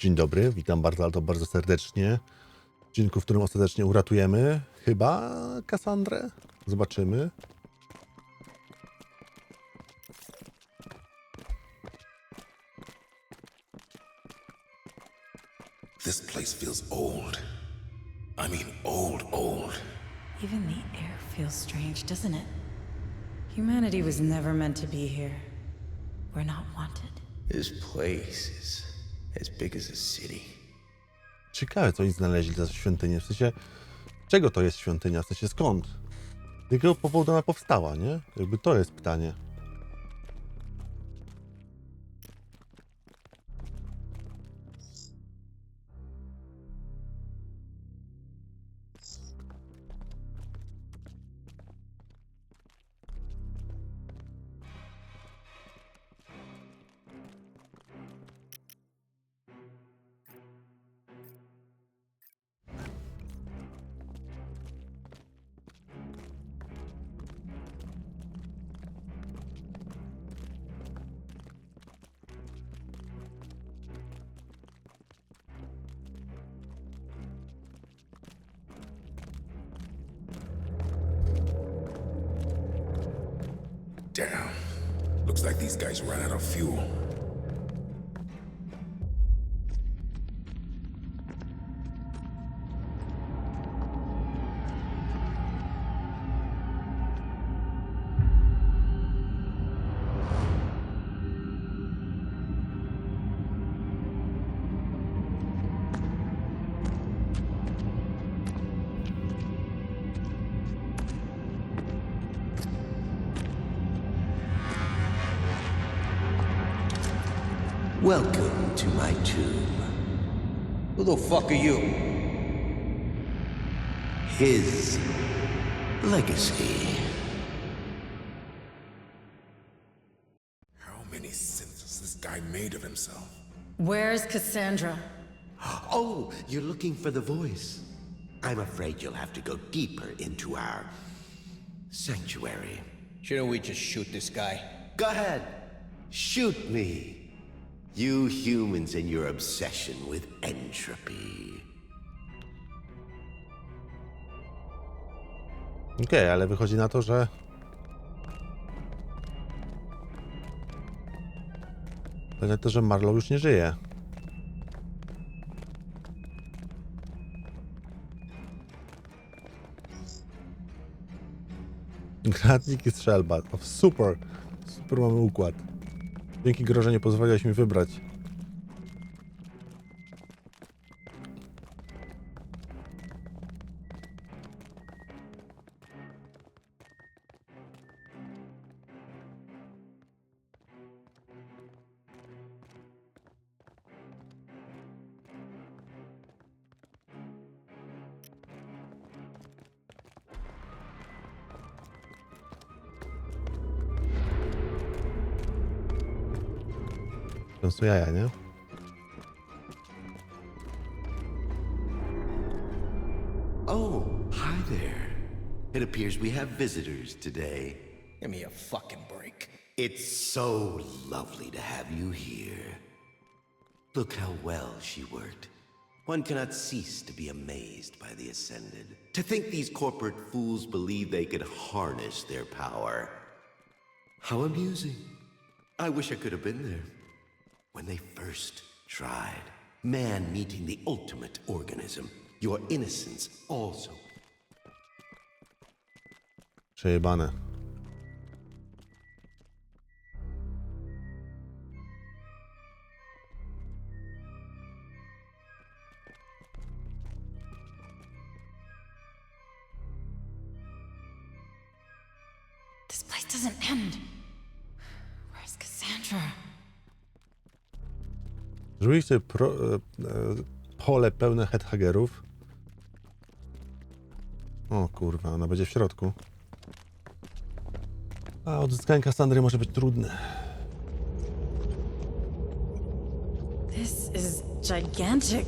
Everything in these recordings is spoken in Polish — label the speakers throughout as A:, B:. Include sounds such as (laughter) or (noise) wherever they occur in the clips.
A: Dzień dobry, witam bardzo, ale to bardzo serdecznie. W odcinku, w którym ostatecznie uratujemy chyba Kassandrę. Zobaczymy.
B: This place feels old. I mean, old, old.
C: Even the air feels strange, doesn't it? Humanity was never meant to be here. We're not wanted.
D: This place is as big as a city.
A: Ciekawe, co oni znaleźli za świątynię. W sensie, czego to jest świątynia? W sensie, skąd? Jakiego powodu ona powstała, nie? Jakby to jest pytanie.
B: Damn. Looks like these guys ran out of fuel.
E: Welcome to my tomb.
D: Who the fuck are you?
E: His legacy.
B: How many sins has this guy made of himself?
C: Where's Cassandra? (gasps)
E: Oh, you're looking for the voice. I'm afraid you'll have to go deeper into our sanctuary.
D: Shouldn't we just shoot this guy?
E: Go ahead. Shoot me. You humans and your obsession with entropy.
A: Okej, ale wychodzi na to, że... Wychodzi na to, że Marlow już nie żyje. Gratnik i strzelba. Super. Super mamy układ. Dzięki grze nie pozwoliłeś mi wybrać. Są jaja, nie?
E: Oh, hi there. It appears we have visitors today.
D: Give me a fucking break.
E: It's so lovely to have you here. Look how well she worked. One cannot cease to be amazed by the Ascended. To think these corporate fools believe they could harness their power. How amusing. I wish I could have been there. When they first tried. Man meeting the ultimate organism. Your innocence also.
A: Przejebane.
C: This place doesn't end.
A: Zrobili sobie pro, e, e, pole pełne headhagerów. O kurwa, ona będzie w środku. A odzyskanie Kassandry może być trudne.
C: This is gigantic.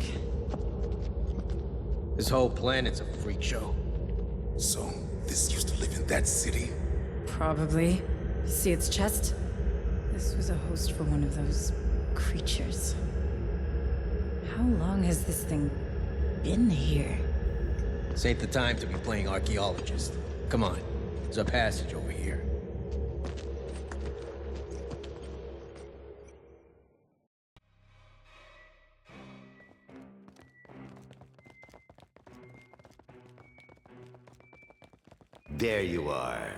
D: This whole planet's a freak show.
B: So, this used to live in that city?
C: Probably. See its chest? This was a host for one of those creatures. How long has this thing been here?
D: This ain't the time to be playing archaeologist. Come on, there's a passage over here.
E: There you are.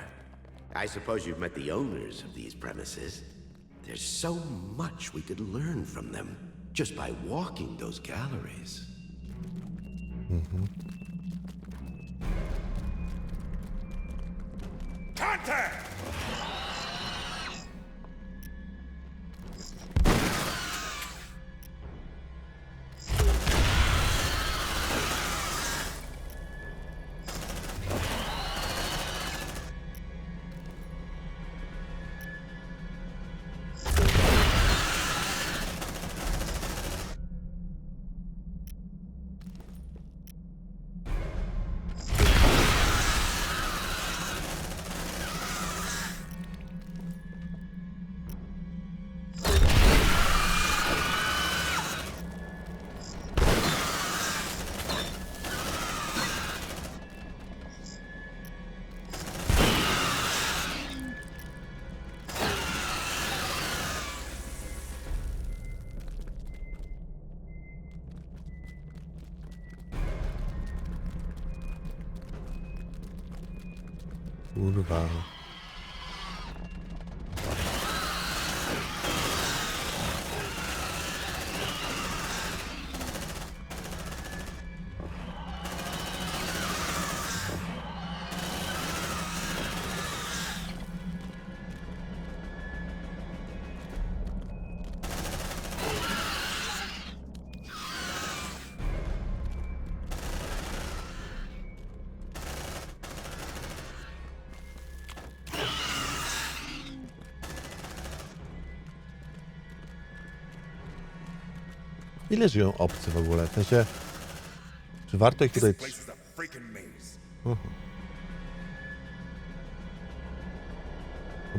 E: I suppose you've met the owners of these premises. There's so much we could learn from them just by walking those galleries.
B: Contact!
A: Kurwa. Ile żyją obcy w ogóle? W sensie, czy warto ich tutaj... No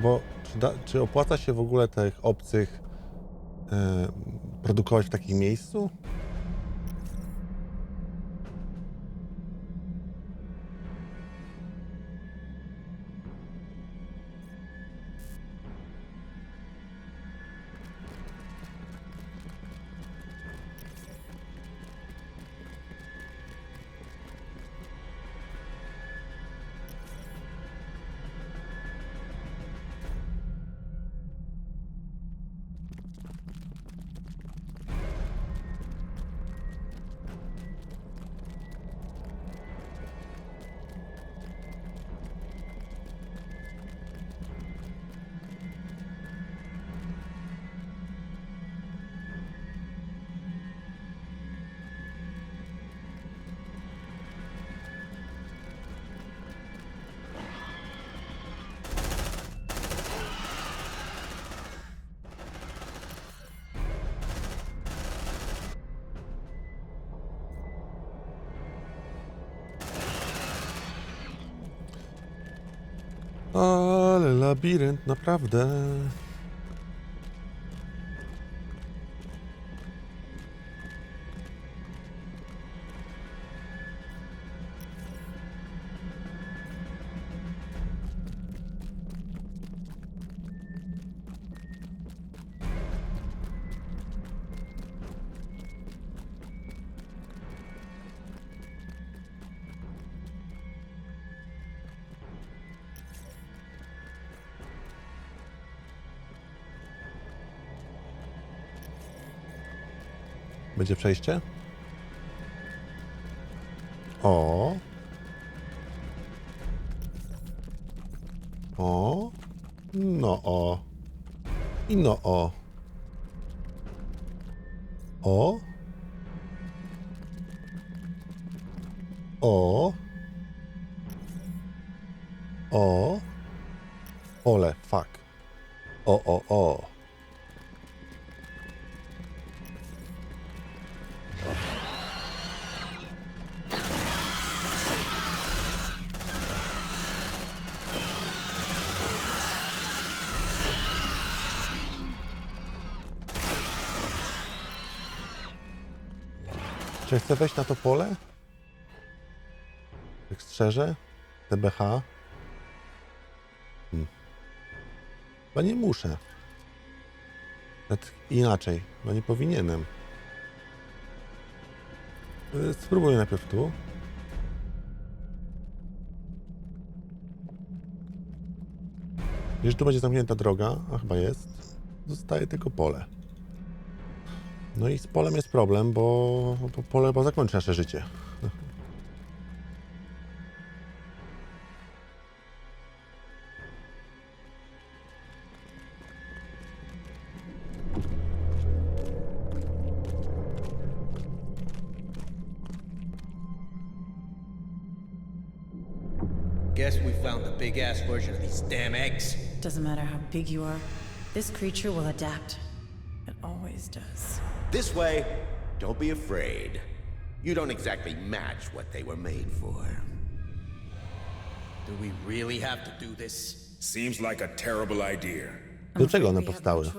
A: Bo czy, da, czy opłaca się w ogóle tych obcych e, produkować w takim miejscu? Ale labirynt, naprawdę. Będzie przejście? O. O. No o. I no o. O. O. O. Ole, fuck. O, o, o. Czy chcę wejść na to pole? Tak szczerze? TBH? Hmm. Chyba nie muszę. Nawet inaczej. No nie powinienem. Y, Spróbuję najpierw tu. Jeżeli tu będzie zamknięta droga, a chyba jest, zostaje tylko pole. No i z polem jest problem, bo bo pole chyba zakończy nasze życie.
D: Guess we found the big ass version of these damn eggs.
C: Doesn't matter how big you are, this creature will adapt. It always does.
E: This way, don't be afraid. You don't exactly match what they were made for.
D: Do we really have to do this?
B: Seems like a terrible idea.
A: Do czego one
C: no
A: powstały?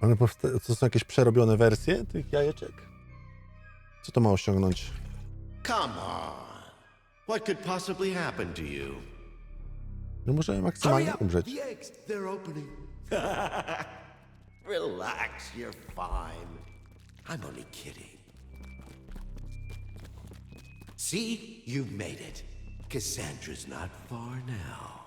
A: One powsta- to są jakieś przerobione wersje tych jajeczek? Co to ma osiągnąć?
E: Come on. What could possibly happen to you?
A: No może
E: Hurry
A: maksymalnie umrzeć. (laughs)
E: Relax, you're fine. I'm only kidding. See? You've made it. Cassandra's not far now.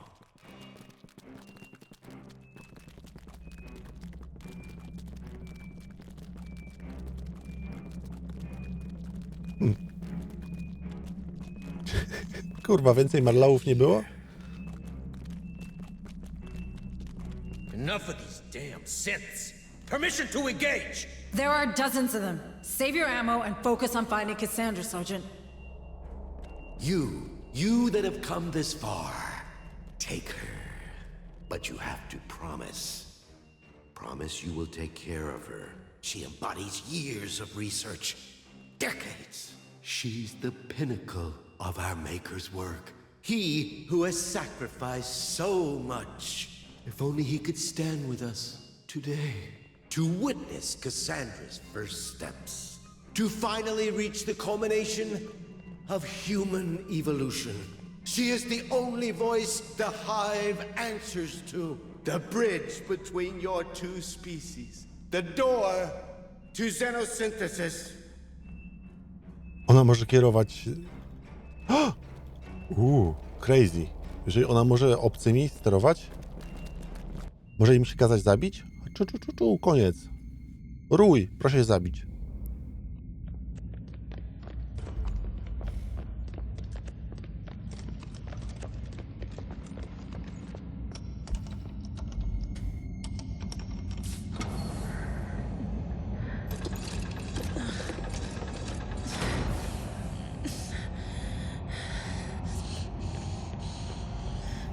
E: (laughs)
A: Kurwa, więcej marlałów nie było?
D: Enough of these damn synths. Permission to engage.
C: There are dozens of them. Save your ammo and focus on finding Cassandra, Sergeant.
E: You, you that have come this far, take her. But you have to promise. Promise you will take care of her. She embodies years of research, decades. She's the pinnacle of our Maker's work. He who has sacrificed so much. If only he could stand with us today to witness Cassandra's first steps. To finally reach the culmination of human evolution. She is the only voice the Hive answers to. The bridge between your two species. The door to xenosynthesis.
A: Ona może kierować... (gasps) Uuu, crazy. Jeżeli ona może obcymi sterować? Może im się kazać zabić? Czu, czu, czu, czu, koniec. Rój, proszę się zabić.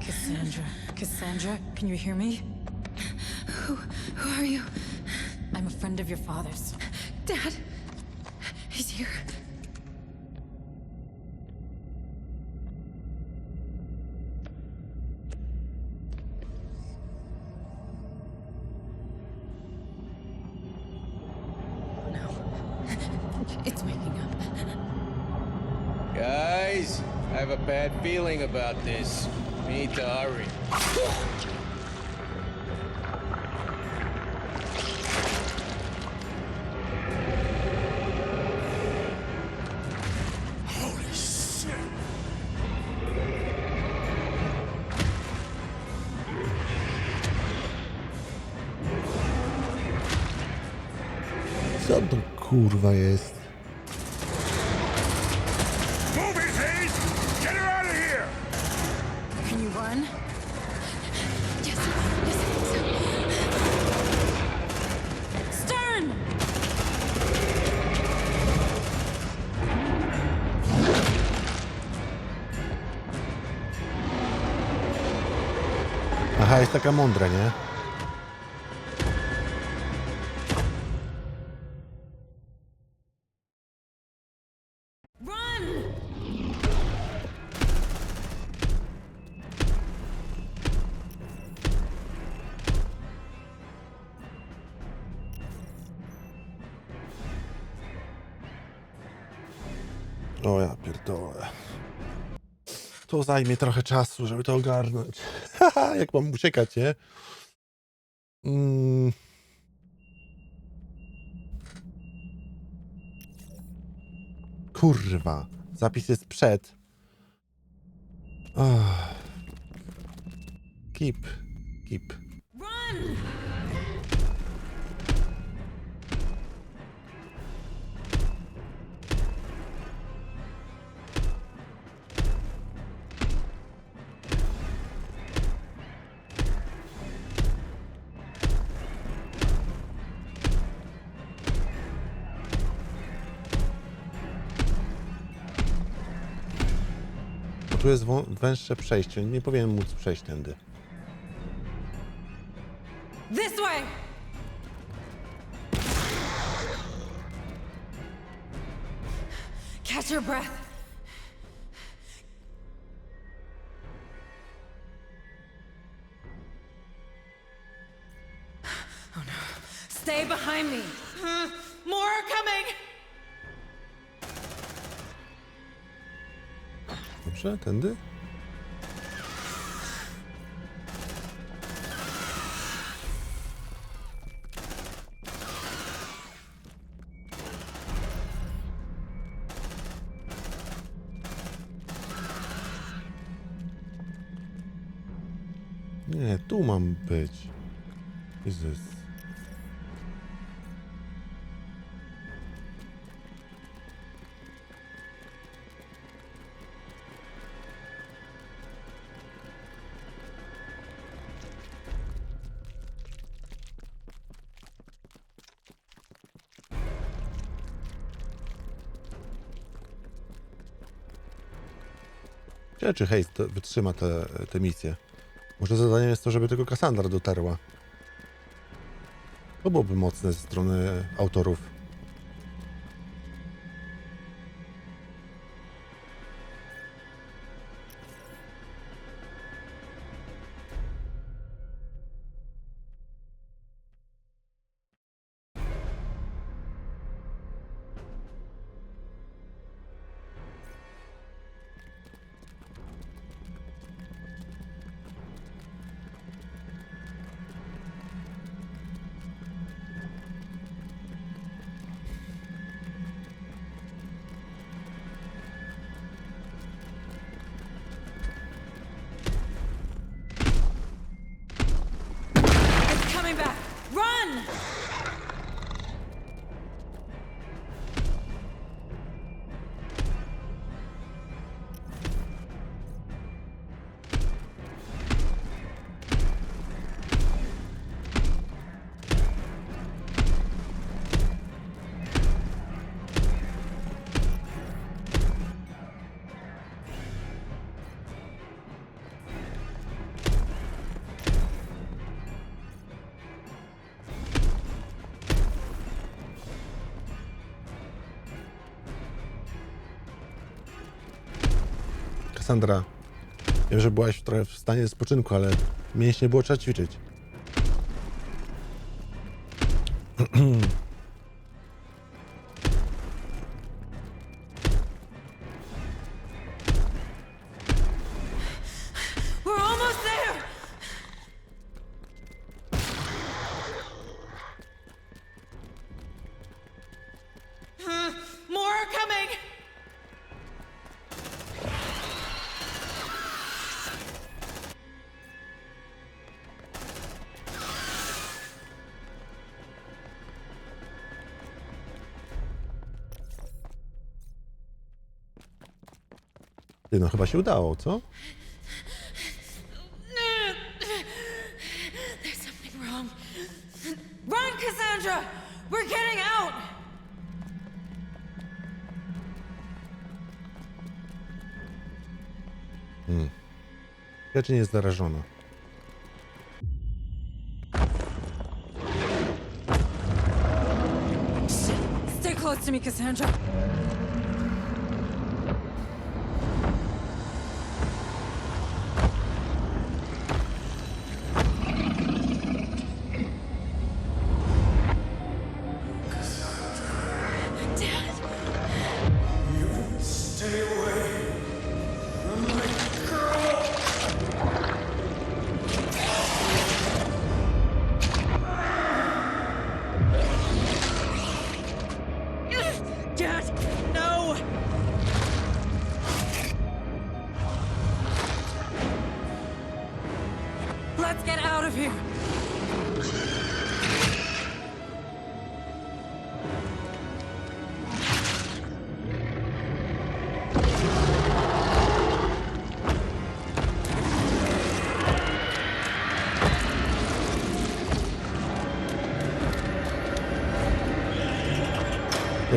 C: Cassandra. Cassandra, can you hear me?
F: Who are you?
C: I'm a friend of your father's.
F: Dad? He's here.
C: No. It's waking up.
D: Guys, I have a bad feeling about this. We need to hurry.
A: Co to kurwa jest? Aha, jest taka mądra, nie? O ja pierdolę. To zajmie trochę czasu, żeby to ogarnąć. Haha, (laughs) jak mam uciekać, nie? Mm. Kurwa. Zapis jest przed. Ach. Keep. Keep. Tu jest węższe przejście. Nie powinien móc przejść tędy.
C: This way! Catch your breath. Oh no. Stay behind me.
A: Dobrze? Tędy? Nie, tu mam być. Jezus. Ciekawe, czy Hayes to wytrzyma tę te, te misję. Może zadaniem jest to, żeby tylko Cassandra dotarła. To byłoby mocne ze strony autorów. Cassandra, wiem, że byłaś trochę w stanie spoczynku, ale mięśnie było trzeba ćwiczyć. (clears throat) Ty, no chyba się udało, co?
C: There's something wrong. Run, Cassandra! We're getting out!
A: Ja czy nie jest zarażona?
C: Stay close to me, Cassandra.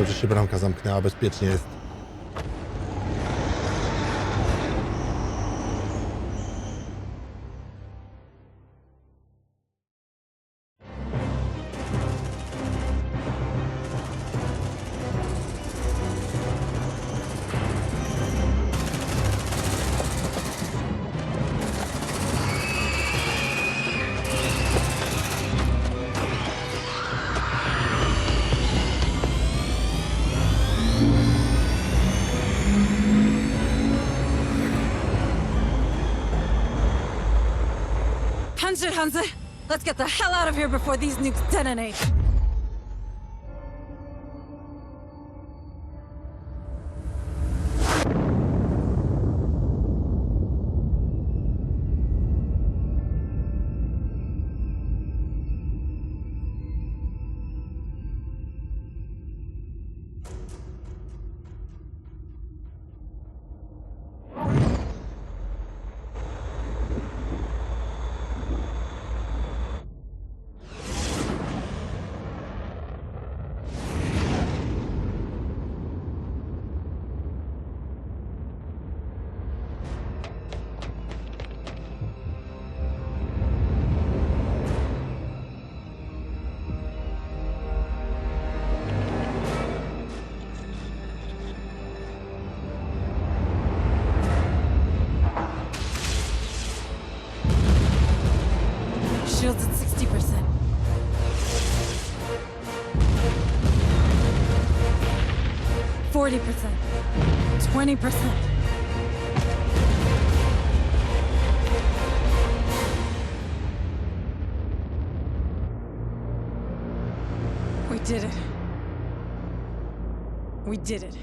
C: Dobrze się bramka zamknęła, bezpiecznie jest.
A: Hanse! Let's get the hell out of here before these nukes detonate! 40%, 20%. We did it. We did it.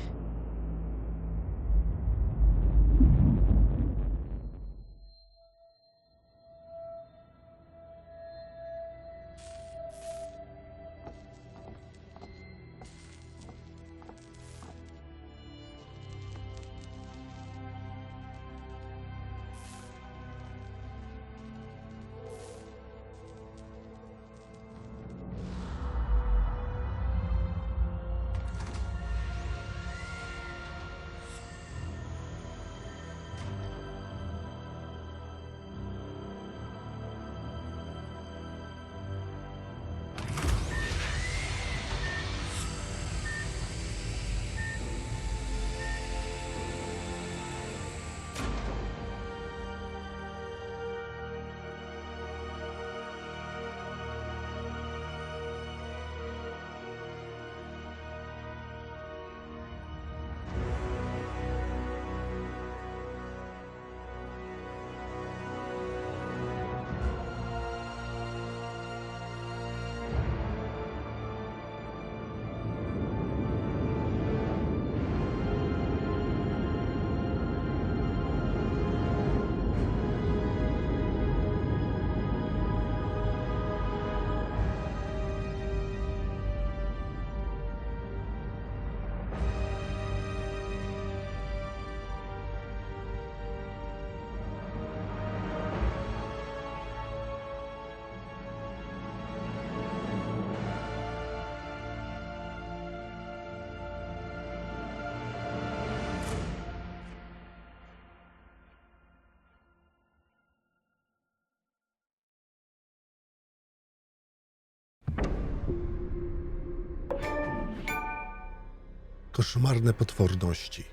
A: Koszmarne potworności.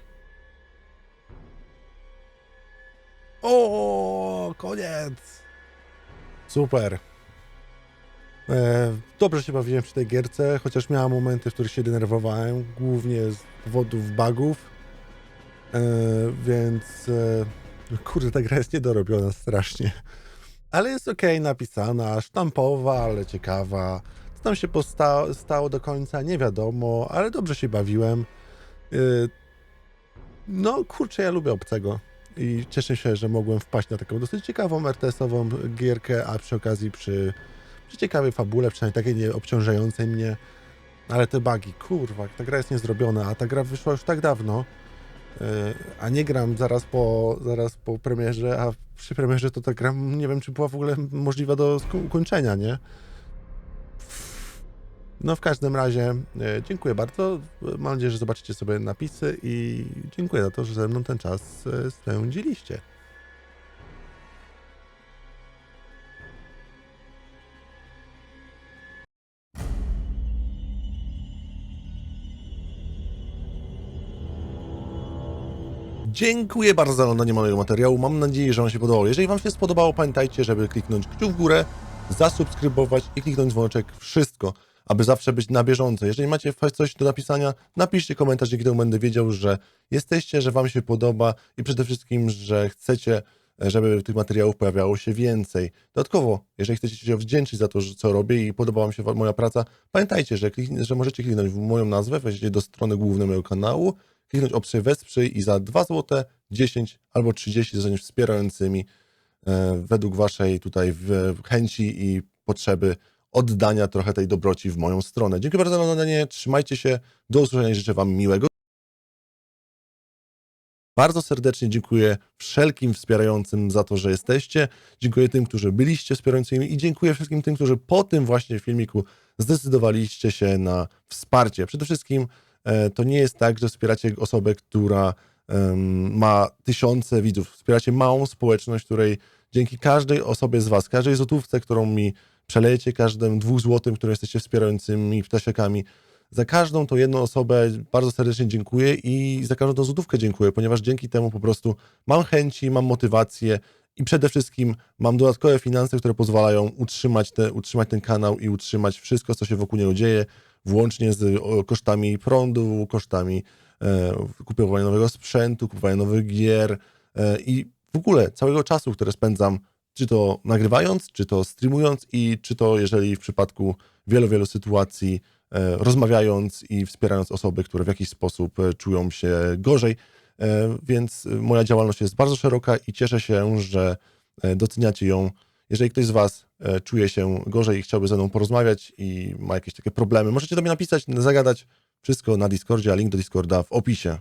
A: O, koniec! Super. E, dobrze się bawiłem przy tej gierce, chociaż miałem momenty, w których się denerwowałem, głównie z powodów bugów. E, więc e, kurde, ta gra jest niedorobiona strasznie. Ale jest ok, napisana, sztampowa, ale ciekawa. Co tam się posta- stało do końca, nie wiadomo, ale dobrze się bawiłem. Yy, No, kurczę, ja lubię obcego i cieszę się, że mogłem wpaść na taką dosyć ciekawą RTS-ową gierkę, a przy okazji przy przy ciekawej fabule, przynajmniej takiej nie obciążającej mnie. Ale te bugi, kurwa, ta gra jest niezrobiona, a ta gra wyszła już tak dawno, yy, a nie gram zaraz po, zaraz po premierze, a przy premierze to ta gra, nie wiem, czy była w ogóle możliwa do ukończenia, nie? No w każdym razie e, dziękuję bardzo. Mam nadzieję, że zobaczycie sobie napisy i dziękuję za to, że ze mną ten czas e, spędziliście. Dziękuję bardzo za oglądanie mojego materiału. Mam nadzieję, że Wam się podobało. Jeżeli Wam się spodobało, pamiętajcie, żeby kliknąć kciuk w górę, zasubskrybować i kliknąć dzwoneczek. Wszystko, aby zawsze być na bieżąco. Jeżeli macie coś do napisania, napiszcie komentarz, dzięki temu będę wiedział, że jesteście, że Wam się podoba i przede wszystkim, że chcecie, żeby tych materiałów pojawiało się więcej. Dodatkowo, jeżeli chcecie się wdzięczyć za to, co robię i podobała Wam się moja praca, pamiętajcie, że, klikn- że możecie kliknąć w moją nazwę, wejdziecie do strony głównej mojego kanału, kliknąć opcję wesprzyj i za 2 zł, 10 albo 30 zostaniesz wspierającymi e, według waszej tutaj chęci i potrzeby oddania trochę tej dobroci w moją stronę. Dziękuję bardzo za oglądanie, trzymajcie się, do usłyszenia i życzę wam miłego. Bardzo serdecznie dziękuję wszelkim wspierającym za to, że jesteście. Dziękuję tym, którzy byliście wspierającymi i dziękuję wszystkim tym, którzy po tym właśnie filmiku zdecydowaliście się na wsparcie. Przede wszystkim e, to nie jest tak, że wspieracie osobę, która ma tysiące widzów. Wspieracie małą społeczność, której dzięki każdej osobie z Was, każdej złotówce, którą mi przelejecie, każdym dwóch złotym, które jesteście wspierającymi ptasiakami, za każdą tą jedną osobę bardzo serdecznie dziękuję i za każdą tą złotówkę dziękuję, ponieważ dzięki temu po prostu mam chęci, mam motywację i przede wszystkim mam dodatkowe finanse, które pozwalają utrzymać, te, utrzymać ten kanał i utrzymać wszystko, co się wokół niego dzieje, włącznie z kosztami prądu, kosztami e, kupowania nowego sprzętu, kupowania nowych gier e, i w ogóle całego czasu, które spędzam, czy to nagrywając, czy to streamując i czy to, jeżeli w przypadku wielu, wielu sytuacji e, rozmawiając i wspierając osoby, które w jakiś sposób e, czują się gorzej. E, Więc moja działalność jest bardzo szeroka i cieszę się, że doceniacie ją. Jeżeli ktoś z Was czuje się gorzej i chciałby ze mną porozmawiać i ma jakieś takie problemy, możecie do mnie napisać, zagadać wszystko na Discordzie, a link do Discorda w opisie.